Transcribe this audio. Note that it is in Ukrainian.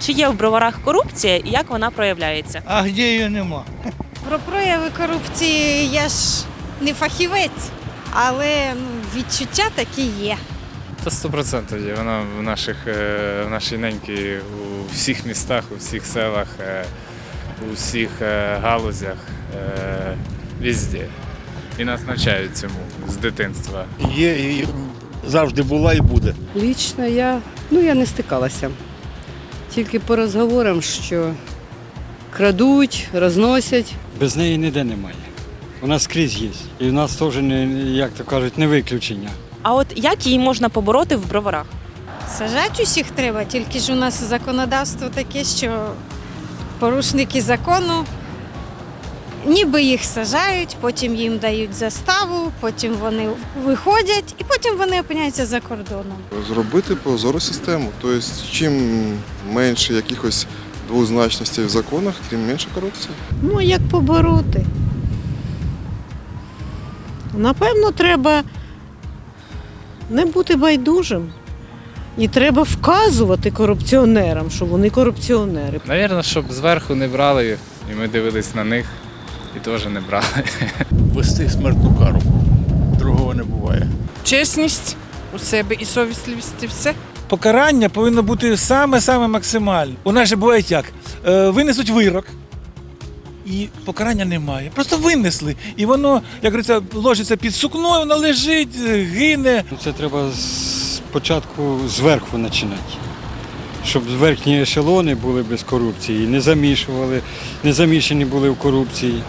Чи є в броварах корупція і як вона проявляється? А де її нема? Про прояви корупції я ж не фахівець, але ну, відчуття такі є. Та 100% є. Вона в наших е, в нашій неньки у всіх містах, у всіх селах, е, у всіх е, галузях, е, везде. І нас навчають цьому з дитинства. Є і завжди була і буде. Лічно я, ну я не стикалася. Тільки по розговорам, що крадуть, розносять. Без неї ніде немає. Вона скрізь є. І в нас теж, не, як то кажуть, не виключення. А от як її можна побороти в броварах? Сажати усіх треба, тільки ж у нас законодавство таке, що порушники закону ніби їх сажають, потім їм дають заставу, потім вони виходять і потім вони опиняються за кордоном. Зробити прозору систему. Тобто, чим менше якихось двозначностей в законах, тим менше корупції. Ну, а як побороти? Напевно, треба не бути байдужим. І треба вказувати корупціонерам, що вони корупціонери. Навірно, щоб зверху не брали, і ми дивились на них і теж не брали. Вести смертну кару. Другого не буває. чесність у себе і совісливість, і все. покарання повинно бути саме-саме максимальне. У нас же буває як? Е, винесуть вирок, і покарання немає. Просто винесли. І воно, як говориться, ложиться під сукно, воно лежить, гине. Ну, Це треба спочатку зверху починати. Щоб верхні ешелони були без корупції, не замішували, не замішані були в корупції.